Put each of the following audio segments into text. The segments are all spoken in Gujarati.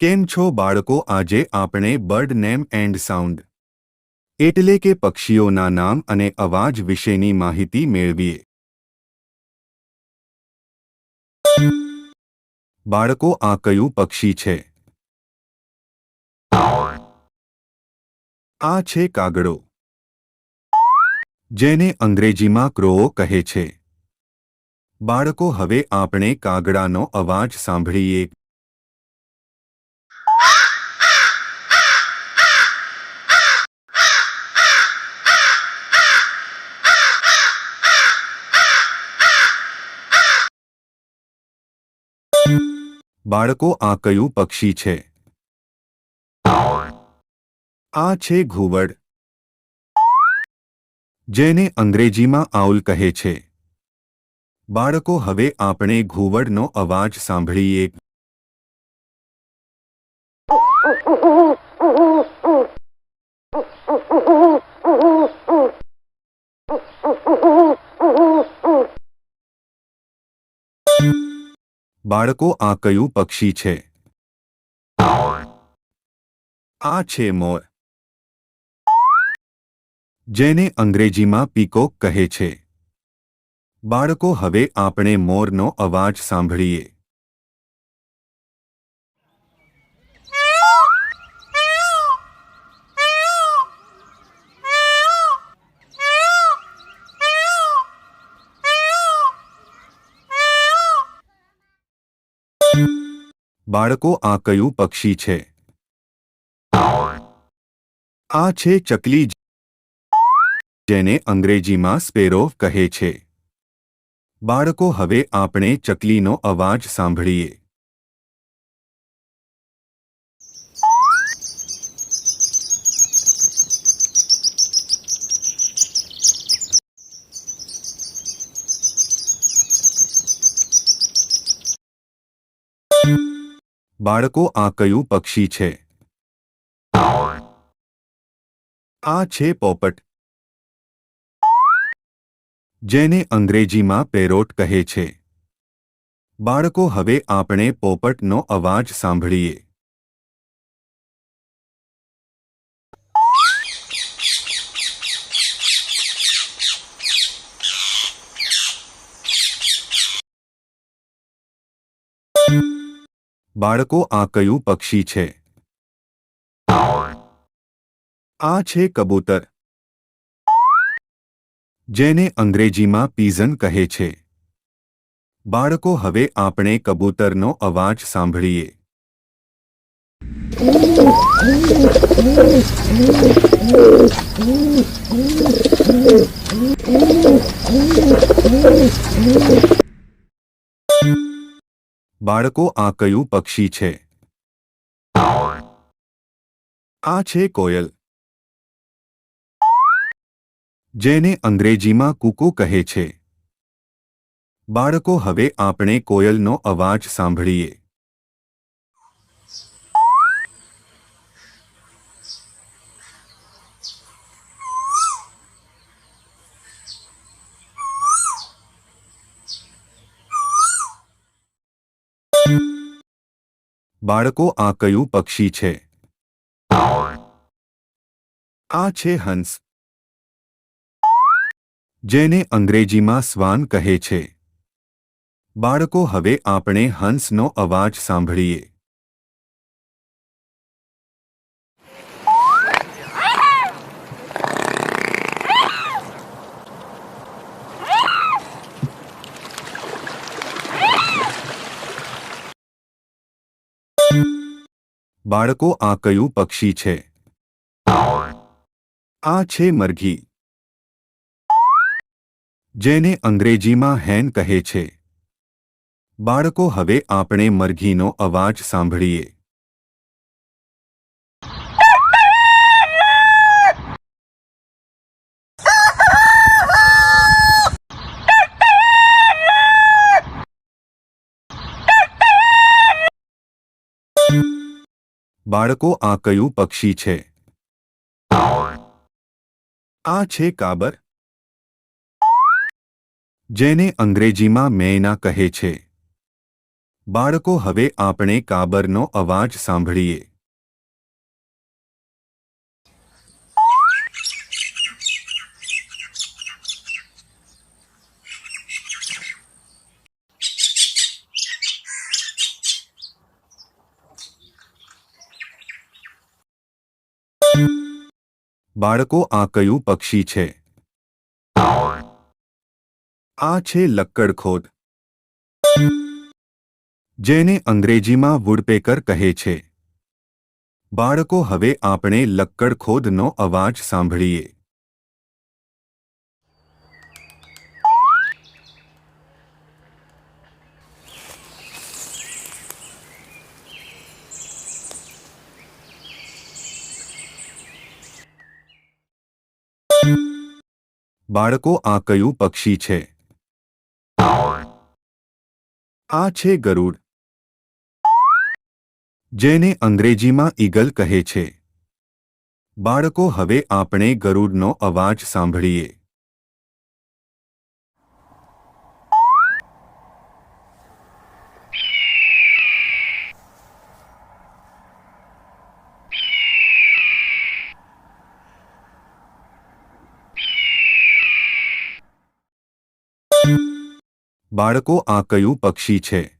કેમ છો બાળકો? આજે આપણે બર્ડ નેમ એન્ડ સાઉન્ડ. એટલે કે પક્ષીઓના નામ અને અવાજ વિશેની માહિતી મેળવીએ. બાળકો, આ કયું પક્ષી છે? આ છે કાગડો. જેને અંગ્રેજીમાં ક્રોઓ કહે છે. બાળકો, હવે આપણે કાગડાનો અવાજ સાંભળીએ. બાળકો આ કયું પક્ષી છે? આ છે ઘુવડ. જેને અંગ્રેજીમાં આઉલ કહે છે. બાળકો, હવે આપણે ઘુવડનો અવાજ સાંભળીએ. બાળકો આ કયું પક્ષી છે? આ છે મોર. જેને અંગ્રેજીમાં પીકોક કહે છે. બાળકો, હવે આપણે મોરનો અવાજ સાંભળીએ. બાળકો, આ કયું પક્ષી છે? આ છે ચકલી જેને અંગ્રેજીમાં સ્પેરોવ કહે છે. બાળકો, હવે આપણે ચકલીનો અવાજ સાંભળીએ. બાળકો, આ કયું પક્ષી છે? આ છે પોપટ. જેને અંગ્રેજીમાં પેરોટ કહે છે. બાળકો, હવે આપણે પોપટનો અવાજ સાંભળીએ. બાળકો આ કયું પક્ષી છે? આ છે કબૂતર. જેને અંગ્રેજીમાં પીઝન કહે છે. બાળકો, હવે આપણે કબૂતરનો અવાજ સાંભળીએ. બાળકો, આ કયું પક્ષી છે? આ છે કોયલ. જેને અંગ્રેજીમાં કુકુ કહે છે. બાળકો, હવે આપણે કોયલનો અવાજ સાંભળીએ. બાળકો આ કયું પક્ષી છે? આ છે હંસ. જેને અંગ્રેજીમાં સ્વાન કહે છે. બાળકો, હવે આપણે હંસનો અવાજ સાંભળીએ. બાળકો આ કયું પક્ષી છે? આ છે મરઘી. જેને અંગ્રેજીમાં હેન કહે છે. બાળકો, હવે આપણે મરઘીનો અવાજ સાંભળીએ. બાળકો આ કયું પક્ષી છે? આ છે કાબર. જેને અંગ્રેજીમાં મેના કહે છે. બાળકો, હવે આપણે કાબરનો અવાજ સાંભળીએ. બાળકો, આ કયું પક્ષી છે? આ છે લક્કડખોદ. જેને અંગ્રેજીમાં વુડપેકર કહે છે. બાળકો, હવે આપણે લક્કડખોદનો અવાજ સાંભળીએ. બાળકો આ કયું પક્ષી છે? આ છે ગરુડ. જેને અંગ્રેજીમાં ઈગલ કહે છે. બાળકો, હવે આપણે ગરુડનો અવાજ સાંભળીએ. બાળકો, આ કયું પક્ષી છે?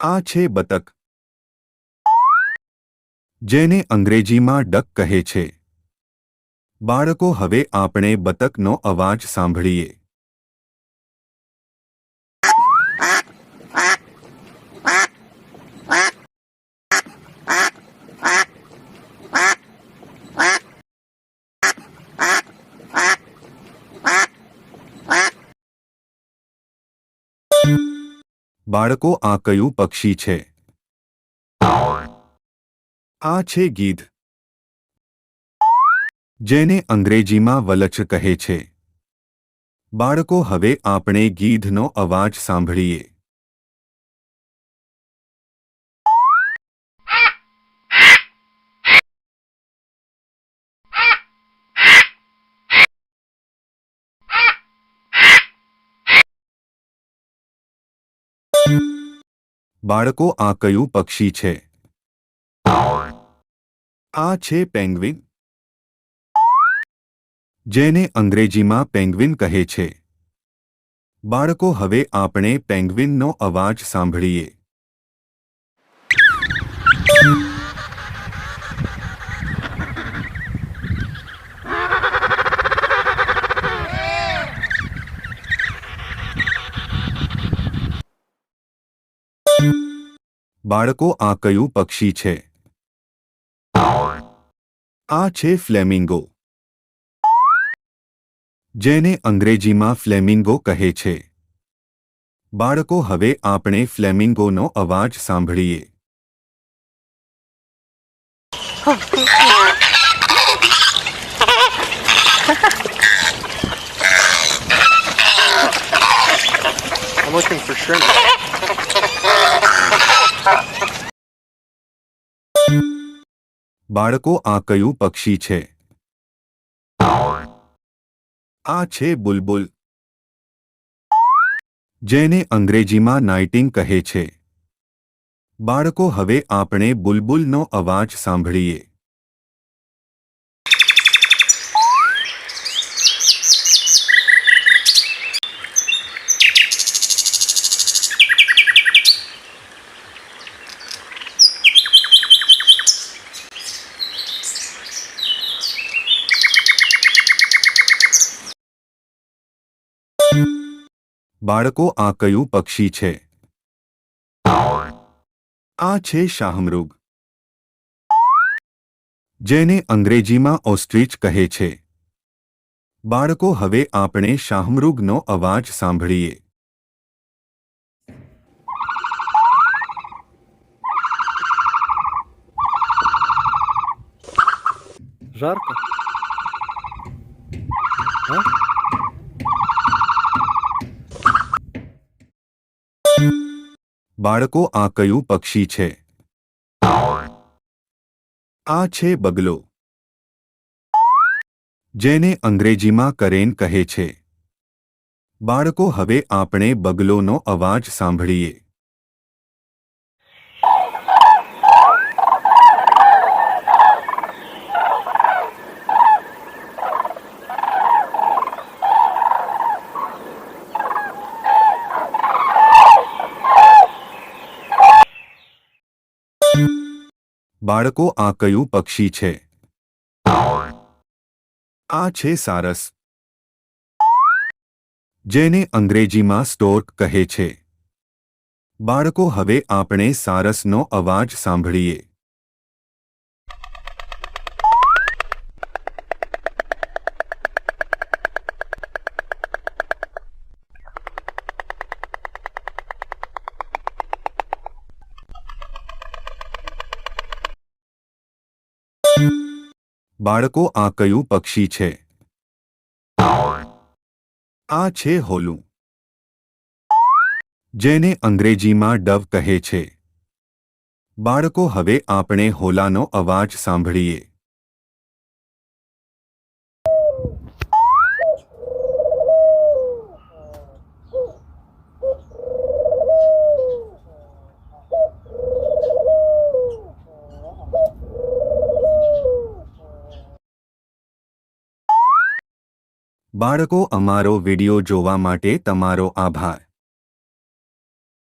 આ છે બતક. જેને અંગ્રેજીમાં ડક કહે છે. બાળકો, હવે આપણે બતકનો અવાજ સાંભળીએ. બાળકો આ કયું પક્ષી છે? આ છે ગીધ. જેને અંગ્રેજીમાં વલચ કહે છે. બાળકો, હવે આપણે ગીધનો અવાજ સાંભળીએ. બાળકો આ કયું પક્ષી છે? આ છે પેંગ્વિન. જેને અંગ્રેજીમાં પેંગ્વિન કહે છે. બાળકો હવે આપણે પેંગ્વિનનો અવાજ સાંભળીએ. બાળકો આ કયું પક્ષી છે? આ છે ફ્લેમિંગો. જેને અંગ્રેજીમાં ફ્લેમિંગો કહે છે. બાળકો, હવે આપણે ફ્લેમિંગોનો અવાજ સાંભળીએ. I'm looking for shrimp. બાળકો, આ કયું પક્ષી છે? આ છે બુલબુલ. જેને અંગ્રેજીમાં નાઇટિંગ કહે છે. બાળકો, હવે આપણે બુલબુલનો અવાજ સાંભળીએ. બાળકો આ કયું પક્ષી છે આ છે શાહમૃગ જેને અંગ્રેજીમાં ઓસ્ટ્રીચ કહે છે બાળકો હવે આપણે શાહમૃગનો અવાજ સાંભળીએ Жарко. А? બાળકો આ કયું પક્ષી છે? આ છે બગલો. જેને અંગ્રેજીમાં કરેન કહે છે. બાળકો, હવે આપણે બગલોનો અવાજ સાંભળીએ. બાળકો આ કયું પક્ષી છે? આ છે સારસ. જેને અંગ્રેજીમાં સ્ટોર્ક કહે છે. બાળકો, હવે આપણે સારસનો અવાજ સાંભળીએ. બાળકો, આ કયું પક્ષી છે? આ છે હોલું. જેને અંગ્રેજીમાં ડવ કહે છે. બાળકો, હવે આપણે હોલાનો અવાજ સાંભળીએ. બાળકો અમારો વિડિયો જોવા માટે તમારો આભાર.